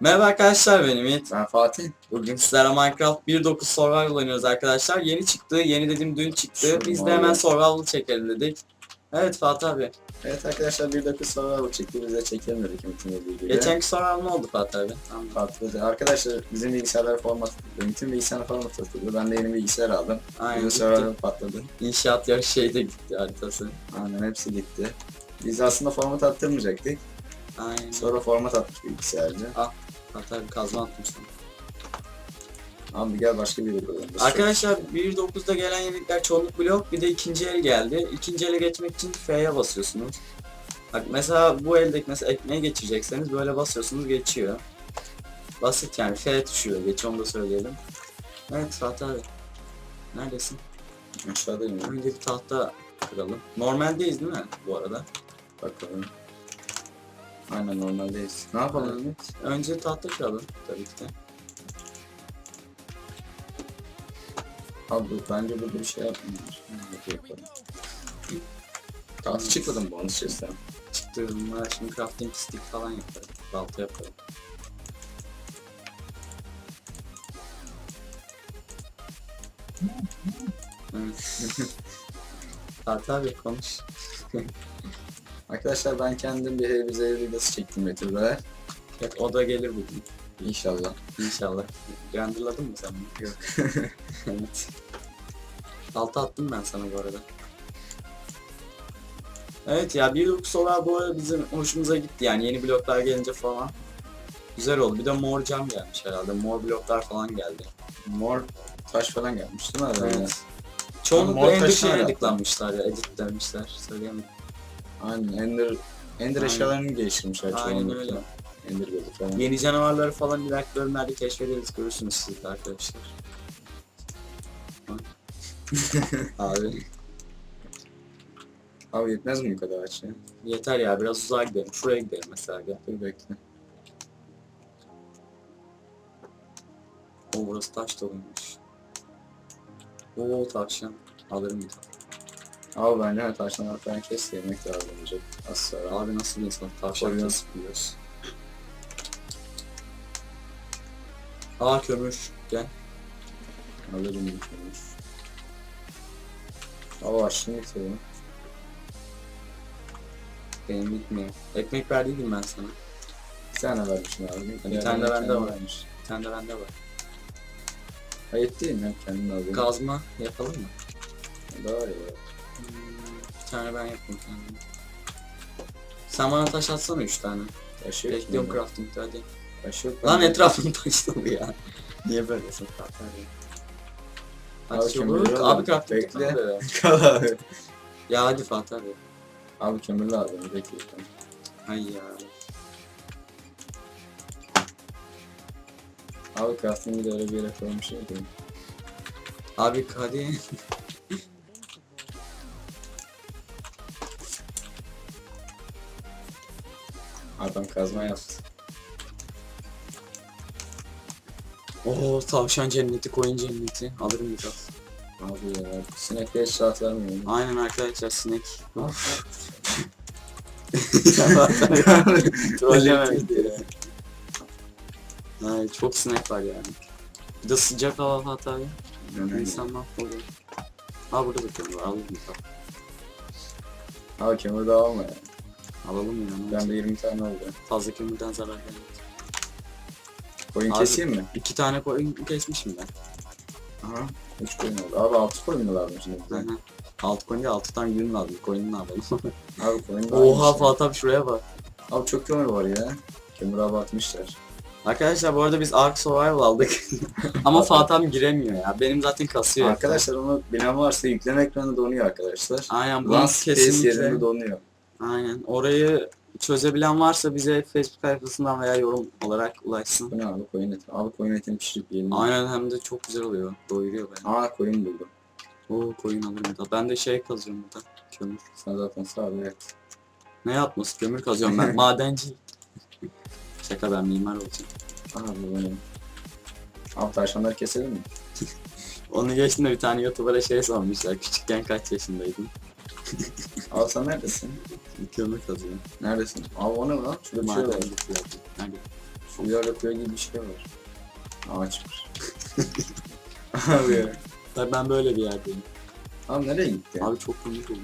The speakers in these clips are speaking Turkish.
Merhaba arkadaşlar benim Yiğit. Ben Fatih. Bugün sizlerle Minecraft 1.9 Survival oynuyoruz arkadaşlar. Yeni çıktı, yeni dediğim dün çıktı. Şu Biz de hemen Survival çekelim dedik. Evet Fatih abi. Evet arkadaşlar bir dakika sonra bu çekti bize çekelim dedik Ümit'in gibi. Geçenki Survival ne oldu Fatih abi? Tamam. Patladı. Arkadaşlar bizim bilgisayarlar format, Ümit'in bilgisayarı format atıldı. Ben de yeni bilgisayar aldım. Aynen server patladı. İnşaat yarı şeyde gitti haritası. Aynen hepsi gitti. Biz aslında format attırmayacaktık. Aynen. Sonra format atmış bilgisayarcı. Fatih abi kazma atmıştım. Abi gel başka bir yere koyalım. Arkadaşlar 1.9'da gelen yenilikler çoğunluk blok bir de ikinci el geldi. İkinci ele geçmek için F'ye basıyorsunuz. Bak mesela bu eldeki mesela ekmeği geçirecekseniz böyle basıyorsunuz geçiyor. Basit yani F tuşuyla geçiyor onu da söyleyelim. Evet Fatih abi. Neredesin? Aşağıdayım. Önce bir tahta kıralım. Normaldeyiz değil mi bu arada? Bakalım. Aynen normaldeyiz. Ne yapalım Ümit? Önce tahta kıralım tabii ki de. Abi bence burada bir şey yapmıyoruz. Hadi yapalım. Tahtı çıkmadı mı bonus chest'ten? Çıktı bunlara şimdi crafting stick falan yaparım. Balta yaparım. Fatih abi konuş. Arkadaşlar ben kendim bir Heavy videosu çektim YouTube'da. Bak o da gelir bugün. İnşallah. İnşallah. Renderladın mı sen bunu? Yok. evet. Balta attım ben sana bu arada. Evet ya bir lux olarak bu arada bizim hoşumuza gitti yani yeni bloklar gelince falan. Güzel oldu. Bir de mor cam gelmiş herhalde. Mor bloklar falan geldi. Mor taş falan gelmiş değil mi? Evet. Evet. Çoğunlukla Mor en taşı dışına herhalde. editlenmişler ya. Editlenmişler. Söyleyemem. Aynen Ender Ender Aynen. eşyalarını geliştirmişler Aynen çoğunlukla. öyle. Ender gözü falan. Yeni canavarları falan ileriki bölümlerde keşfederiz. Görürsünüz siz de arkadaşlar. Abi Abi yetmez mi bu kadar ağaç ya? yeter ya biraz uzağa gidelim. Şuraya gidelim mesela gel. Dur bekle. O burası taş doluymuş. Oo tavşan. Alırım bir tane. Abi bence hani taştan falan kes de yemek lazım. Az sonra. Abi nasıl bir insan tavşan kesip yiyoruz. Aa kömür. Gel. Alırım bir kömür. Abi var şimdi bitiyor. Benim bitmiyor. Ekmek verdiydim ben sana. Bir tane vermişsin abi. Bir tane de bende var. Vermiş. Bir tane de bende var. Hayır değil mi? Kendin alayım. Kazma yapalım mı? Daha iyi. Bir tane ben yapayım kendime. Sen bana taş atsana 3 tane. Taş yok. Bekliyorum mu? crafting'de hadi. Taş yok. Lan bende. etrafım taş dolu ya. Niye böylesin Fatih abi? Abi kömürü olur. alalım. Abi crafting Bekle. Bekle. Kal abi. Ya hadi Fatih abi. Abi kömür lazım. Bekle. Ay ya. Abi crafting'i de öyle bir yere koymuş değil. Abi hadi. Adam kazma yaptı. Oo tavşan cenneti, koyun cenneti. Alırım biraz. Abi ya sinekle hiç rahat vermiyor. Aynen arkadaşlar sinek. Trollememek Ay çok sinek var yani. Bir de sıcak hava abi. Yani, İnsan mahvoluyor. Ha burada da kömür var. Alalım bakalım. Abi kömür daha alma ya. Alalım ya. ne Ben de 20 tane oldu. Fazla kömürden zarar gelmez. Koyun Abi- keseyim mi? İki tane koyun kesmişim ben. Aha. 3 koyun oldu. Abi 6 koyun mu lazım şimdi? Aynen. Altı koyun değil, altı tane yün lazım. Koyunu alalım. Abi koyun daha Oha ya. Fatih abi şuraya bak. Abi çok kömür var ya. Kömür abartmışlar. Arkadaşlar bu arada biz Ark Survival aldık. Ama Fatih abi giremiyor ya. Benim zaten kasıyor. Arkadaşlar onu bilen varsa yükleme ekranı donuyor arkadaşlar. Aynen bunu Lan Space yerinde kesinlikle. donuyor. Aynen. Orayı çözebilen varsa bize Facebook sayfasından veya yorum olarak ulaşsın. Bu ne abi koyun eti? Abi koyun etini pişirip yiyelim. Aynen hem de çok güzel oluyor. Doyuruyor beni. Aa koyun buldum. Oo koyun alırım da. Ben de şey kazıyorum burada. Kömür. Sen zaten sağ ol evet. Ne yapması? Kömür kazıyorum ben. Madenci. Şaka ben mimar olacağım. Bu benim. Abi tavşanları keselim mi? Onu geçtim de bir tane YouTuber'a şey sormuşlar. Küçükken kaç yaşındaydın? Abi sen neredesin? Kömür kazıyorum. Neredesin? Abi o ne lan? Şurada bir şey var. Nerede? Uyar yapıyor gibi bir şey var. Ağaçmış. Abi ya. Ben, böyle bir yerdeyim. Abi nereye gitti? Abi çok komik oldu.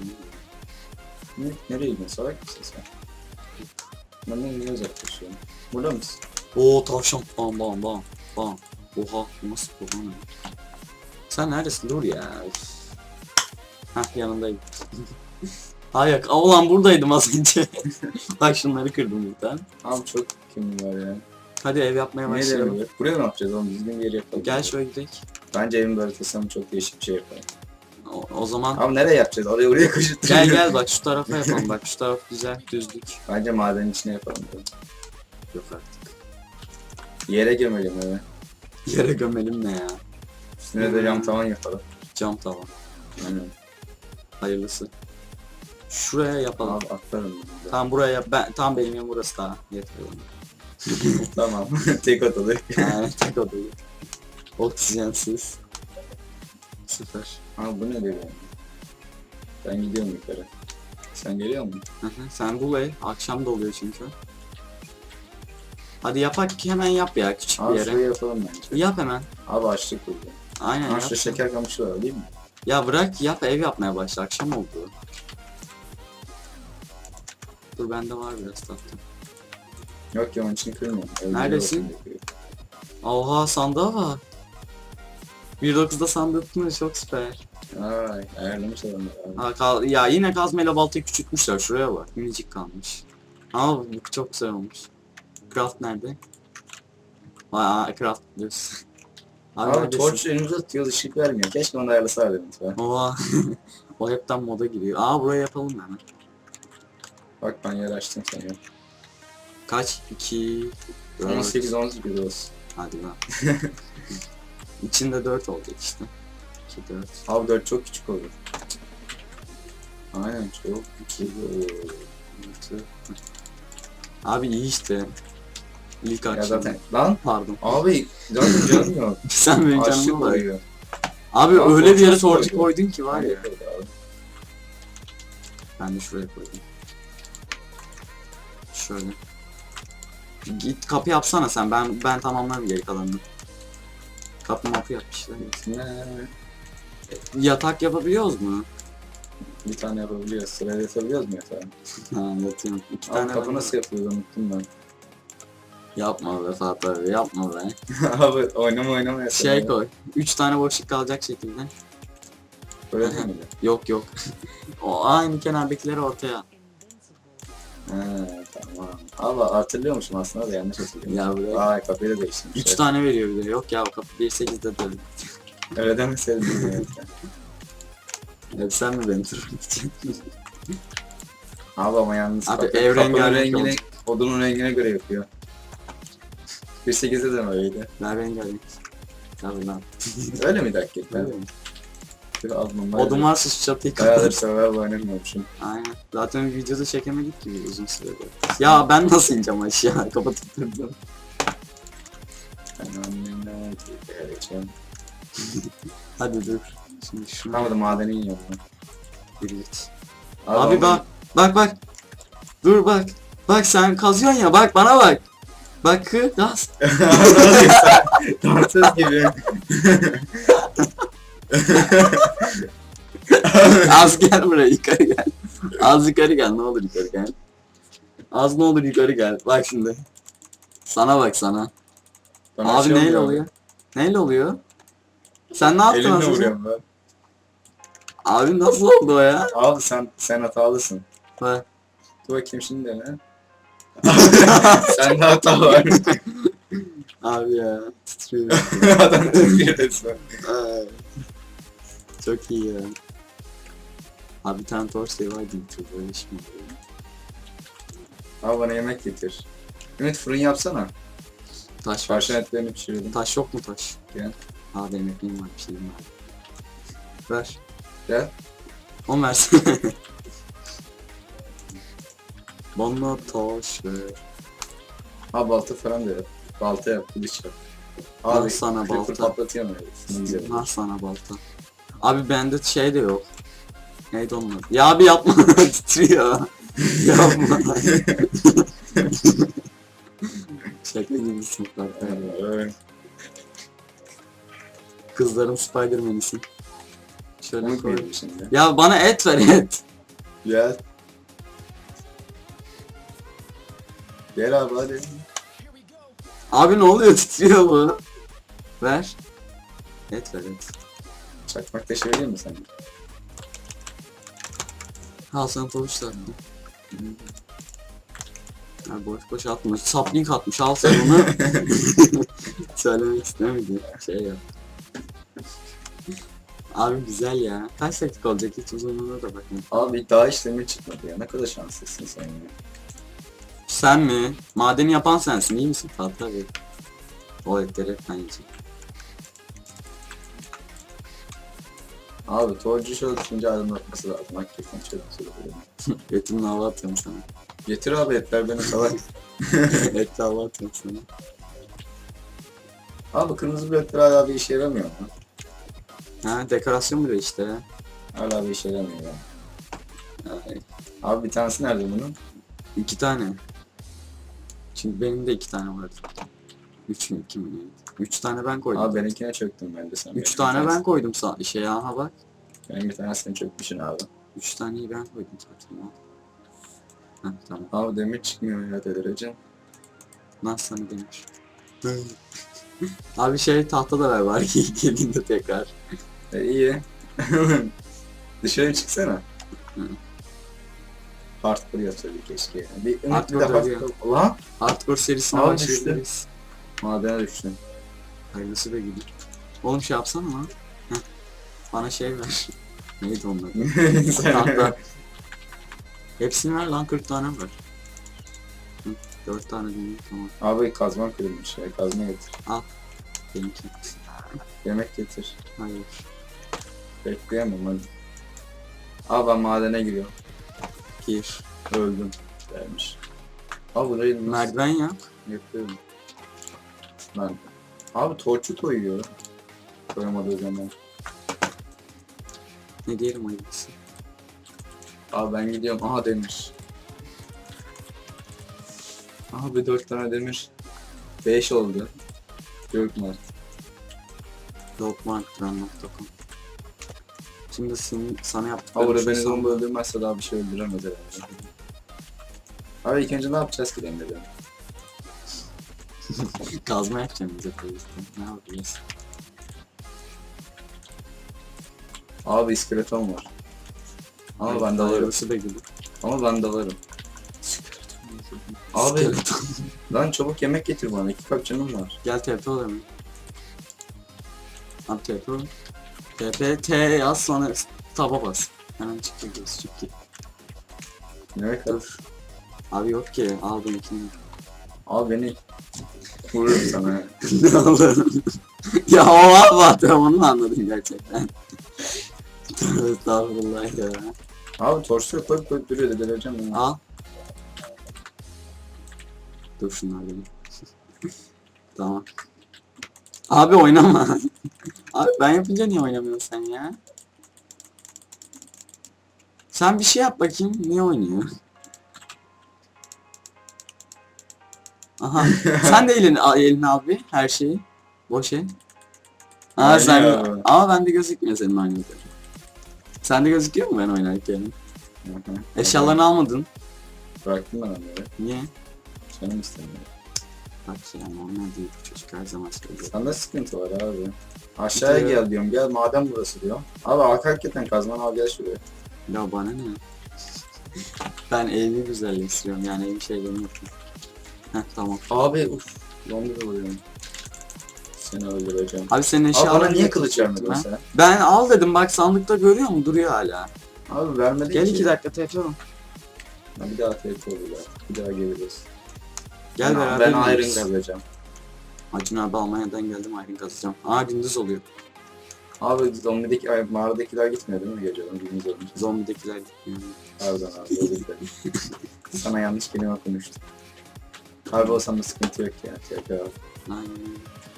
Ne, nereye gidiyorsun? Salak mısın sen? Benden niye uzaklaşıyorsun? Burada mısın? Oo tavşan bam bam bam bam. Oha nasıl bu lan? Sen neredesin? Dur ya. Üf. Heh yanındayım. Hayır, ulan buradaydım az önce. Bak şunları kırdım tane. Abi çok kim var ya. Hadi ev yapmaya Ne başlayalım. diyelim? Buraya ne yapacağız oğlum? Düzgün bir yer yapalım. Gel şöyle gidelim. Bence evin böyle tasarımı çok değişik bir şey yapalım. O, o zaman Abi nereye yapacağız? Oraya oraya koşup gel duruyor. gel bak şu tarafa yapalım. Bak şu taraf güzel düzlük. Bence madenin içine yapalım. Böyle. Yok artık. Yere gömelim eve. Yere gömelim ne ya? Üstüne de cam Hmm. tavan yapalım. Cam tavan. Aynen. Hayırlısı. Şuraya yapalım. Abi atlarım. Tam buraya. Ben tam benim yerim burası daha bana. tamam. Tek odalı. Yani tek odayı. Oksijensiz. Süper. Abi bu ne diyor yani? Ben gidiyorum yukarı. Sen geliyor musun? Hı hı, Sen bul ev. Akşam da oluyor çünkü. Hadi yapak ki hemen yap ya küçük bir Abi yere. şuraya yapalım bence. Yap hemen. Abi açlık burada. Aynen Ha yap. şurada şeker kamışı var değil mi? Ya bırak yap ev yapmaya başla. Akşam oldu. Dur bende var biraz tatlı. Yok ya onun için kırmıyorum. Neredesin? Oha sandığa bak. 1.9'da sandık mı? Çok süper. Ay ayarlamış adamlar abi. Ha, kal- ya yine kazmayla baltayı küçültmüşler. Şuraya bak. Minicik kalmış. Ama bu çok güzel olmuş. Craft nerede? Aa, craft diyorsun. Abi, Abi torç önümüze atıyor ışık vermiyor. Keşke onu ayarlasaydı lütfen. Oha. o hepten moda giriyor. Aa buraya yapalım hemen. Bak ben yer açtım yap. Kaç? 2 4 18 18 olsun. Hadi lan. İçinde 4 olacak işte. 2 4 Abi 4 çok küçük olur. Aynen çok küçük olur. 6 Abi iyi işte. İlk Ya zaten lan Pardon. abi zaten canım yok. Sen benim canımı koyuyor. Abi Ya, öyle bir yere torcu koydun ki var ya. Ben de şuraya koydum. Şöyle. Git kapı yapsana sen. Ben ben tamamlarım geri kalanını. Kapı mapı yap işte. Ne? Yatak yapabiliyoruz mu? Bir tane yapabiliyoruz. Sırayla yapabiliyoruz mu yatağı? Ha yatıyorum. İki Abi tane kapı nasıl yapılıyor unuttum ben. Yapma be Fatih abi yapma be. abi oynama oynama yatağı. Şey koy. Üç tane boşluk kalacak şekilde. Böyle değil mi? Yok yok. o aynı kenardakileri ortaya. Ha tamam. Abi hatırlıyor musun aslında da yanlış hatırlıyorum. Ya buraya. Aa kapıyı da değiştirmiş. Üç tane veriyor bir de. Yok ya kapı 1.8'de dön. Öyle demeseydin ya. Hep sen mi beni turun için? Abi ama yalnız Abi kapı, ev kapının rengarenk rengine, olacak. odunun rengine göre yapıyor. 1.8'de de öyleydi? Ver rengarenk. Tabii lan. Öyle miydi hakikaten? Öyle mi? Almam Odun varsa şu çatıyı Bayağıdır kapat. Survival oynamıyormuşum. Aynen. Zaten bir videoda çekemedik gibi uzun sürede. Ya ben nasıl ineceğim aşağı? Kapatıp durdum. Ben annemden geçeceğim. Hadi dur. Şimdi şunu Tamam da madeni iniyorum. bir git. Abi, ondan- bak. Bak bak. Dur bak. Bak sen kazıyorsun ya bak bana bak. Bak kı gaz. Dansöz gibi. Az gel buraya yukarı gel. Az yukarı gel ne olur yukarı gel. Az ne olur yukarı gel. Bak şimdi. Sana bak sana. Bana Abi şey neyle oluyor? Neyle oluyor? Sen ne yaptın Elimle vuruyorum ben. Abi nasıl oldu o ya? Abi sen sen hatalısın. Bak. Dur bakayım şimdi de ne? Sende hata var. Abi ya titriyor. Adam titriyor resmen. Ay. Çok iyi ya. Abi bir tane torch save vardı YouTube'da öyle şey oluyor? Abi bana yemek getir. Ümit fırın yapsana. Taş var. Parça etlerini pişirelim. Taş yok mu taş? Gel. Aa benim ekmeğim var bir şeyim var. Ver. Gel. On versene. Bana taş ver. Ha balta falan da yap. Balta yap, kılıç yap. Al Abi sana balta. patlatıyor mu? Ne güzel. Var sana balta. Abi bende şey de yok. Neydi onun? Ya abi yapma titriyor. yapma. Şaka bak. Evet. Kızlarım Spider-Man'isin. Şöyle Komik koy. miydi şimdi? Ya bana et ver et. Gel. Gel abi hadi. Abi ne oluyor titriyor bu. Ver. Et ver et. Çakmak taşı vereyim mi sana? Al sana tatlım. Ya boş boş atma. Sapling atmış al sen onu. Söylemek istemedi. Şey yap. Abi güzel ya. Kaç dakika olacak hiç uzunluğuna da bakma. Abi daha işlemi çıkmadı ya. Ne kadar şanslısın sen ya. Sen mi? Madeni yapan sensin iyi misin Fatih abi? O etleri ben yiyeceğim. Abi torcu şöyle düşünce aydınlatması lazım. Hakikaten çok güzel oluyor. Etimle hava atıyorum sana. Getir abi etler beni salak. Etle hava atıyorum sana. abi kırmızı bir etler hala bir işe yaramıyor mu? Ha dekorasyon bile işte. Hala bir işe yaramıyor ya. Ay, Abi bir tanesi nerede bunun? İki tane. Çünkü benim de iki tane vardı. Üç mü iki mi neydi? Üç tane ben koydum. Abi benimkine çöktüm ben de sen. Üç benim tane bir ben koydum sa şeye aha bak. Benim bir tanesini çökmüşsün abi. Üç taneyi ben koydum zaten. al. Heh tamam. Abi demir çıkmıyor ya delireceğim. Nasıl sana demiş. Abi şey tahta da ver var ki geldiğinde tekrar. E iyi. Dışarı çıksana. Hı. Hardcore yapsaydı keşke. yani. Bir ümit bir Hardcore de hardcore. Lan Hardcore serisine başlayabiliriz. Madene düştüm. Hayırlısı da gidiyor. Oğlum şey yapsana lan. Heh. Bana şey ver. Neydi? Sen- Tahta. Hepsini ver lan 40 tane. Hı, 4 tane değil tamam. Abi kazman kırılmış ya. Kazma getir. Benimki. Yemek getir. Hayır. Bekleyemem hadi. Abi ben madene giriyorum. Gir. Öldüm. Dermiş. Abi burayı nasıl Merdiven yap. yapıyorum? Ben. Abi torçu koyuyor. Koyamadığı zaman. Ne diyelim hayırlısı. Abi ben gidiyorum. Aha demir. Abi dört tane demir. Beş oldu. Gökmart. Dogmarkdran.com Şimdi senin, sana Abi yaptıklarım şu beni zombi öldürmezse daha bir şey öldüremez herhalde. Abi ilk önce ne yapacağız ki demirde? Kazma yapacağım bize polisle. Ne yapacağız? Abi iskeleton var. Ama ben dalarım. Hayırlısı da. Ama ben dalarım. Abi lan çabuk yemek getir bana. İki kap canım var. Gel TP ol hemen. Abi TP ol. TP T yaz sonra taba bas. Hemen çık gidiyoruz çık git. Yemek at. Dur. Abi yok ki aldım ikini. Abi beni vururum sana. ne oldu? ya o atıyorum onu mu anladın gerçekten? Estağfurullah ya. Abi torçları koyup koyup duruyor da delireceğim ya. Al. Dur şunlar benim. tamam. Abi oynama. Abi ben yapınca niye oynamıyorsun sen ya? Sen bir şey yap bakayım. Niye oynuyor? Aha. sen de elini, al- eline al bir her şeyi. Boş el. Aa sen Aynen. ama bende gözükmüyor senin oynadığın. Sende gözüküyor mu ben oynarken? Eşyalarını almadın. Bıraktım ben onları. Niye? Canım istemiyor. Bak ya normal değil bu çocuk her zaman söylüyor. Sende sıkıntı var abi. Aşağıya Sıkıntı gel diyorum. Gel maden burası diyor. Abi arka hakikaten kazman al gel şuraya. Ya bana ne? ben evimi güzelleştiriyorum yani ev şeylerini yapıyorum. Heh tamam. Abi uf. Oluyorum. Seni öldüreceğim. Abi senin Abi eşyalarını bana niye kılıç vermedin ben. sen? Ben al dedim bak sandıkta görüyor mu duruyor hala. Abi vermedin Gel ki. iki dakika tekrar. Ha, bir daha TP olacak. Bir daha geliriz. Gel ben, beraber Ben iron kazacağım. Acun abi Almanya'dan geldim ayrın kazacağım. Aa gündüz oluyor. Abi zombideki, ay, mağaradakiler gitmiyor değil mi geceden? Gündüz olmuş. Zombidekiler gitmiyor. Pardon abi özür dilerim. Sana yanlış kelime konuştum. Abi olsam da sıkıntı yok ya. TP abi. Aynen.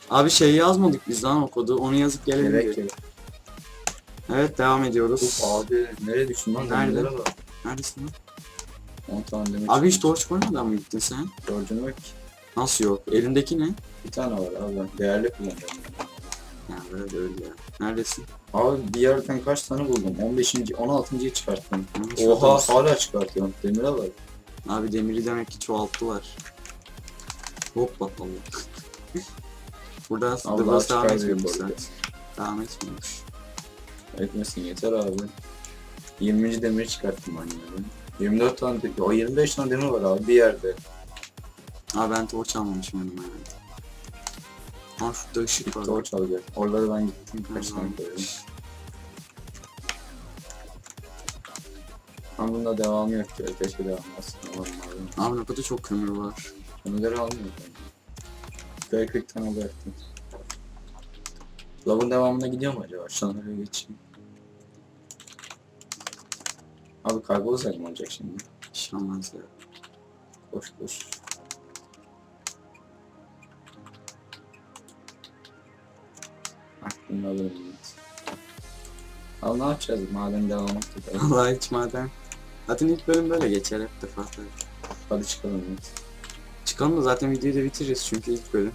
Abi şey yazmadık biz lan o kodu. Onu yazıp gelelim Gerek diye. yok. Evet devam ediyoruz. Uf abi nereye düştün lan? Nerede? Bak. Neredesin lan? 10 tane demek. Abi hiç torç koymadan mı gittin sen? Yok ki. Nasıl yok? Elindeki ne? Bir tane var abi ben değerli kullanıyorum. Ya böyle öyle ya. Neredesin? Abi bir yerden kaç tane buldum? 15. 16.yı çıkarttım. Oha hala çıkartıyorum. Demire bak. Abi demiri demek ki çoğalttılar. Hop bakalım. Burada aslında Allah burası devam çıkar diyor etmiyor bu arada. zaten. Devam etmiyormuş. Etmesin yeter abi. 20. demiri çıkarttım yani. 24 tane demir. O 25 tane demir var abi bir yerde. Abi ben torç almamışım önüme yani. Aa şurada ışık var. Doğru çalıyor. Oralara ben gittim. Kaç tane. Ama bunda devamı yok diyor. Keşke devam abi. Abi ne kadar çok kömür var. Kömürleri almıyor. Böyle 40 tane bıraktım. Lavın devamına gidiyor mu acaba? Şunları geçeyim. Abi kaybolsak mı olacak şimdi? Bir şey olmaz ya. Koş koş. Aklımda alırım. Abi ne yapacağız? Madem devam ettik. Vallahi hiç maden. Zaten ilk bölüm böyle geçer hep defa. Hadi çıkalım. evet. Çıkalım da zaten videoyu da bitiririz çünkü ilk bölüm.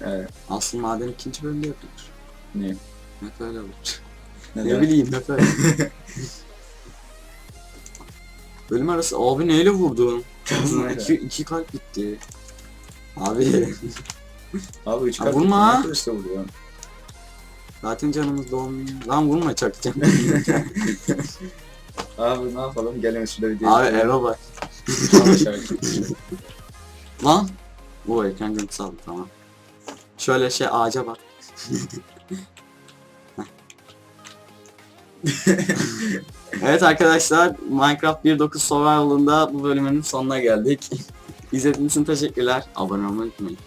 Evet. Asıl maden ikinci bölümde yapılır. Ne? Hep öyle olur. Neden? Ne bileyim hep öyle. bölüm arası abi neyle vurdun? Kazmayla. iki, iki kalp gitti. Abi Abi üç Ha, kart vurma. kılıçla vuruyor? zaten canımız dolmuyor. Lan vurma çakacağım. Abi ne yapalım? Gelin şurada bir Abi eve bak. Lan. Bu ekran görüntüsü aldı tamam. Şöyle şey ağaca bak. evet arkadaşlar Minecraft 1.9 Survival'ında bu bölümün sonuna geldik. İzlediğiniz için teşekkürler. Abone olmayı unutmayın.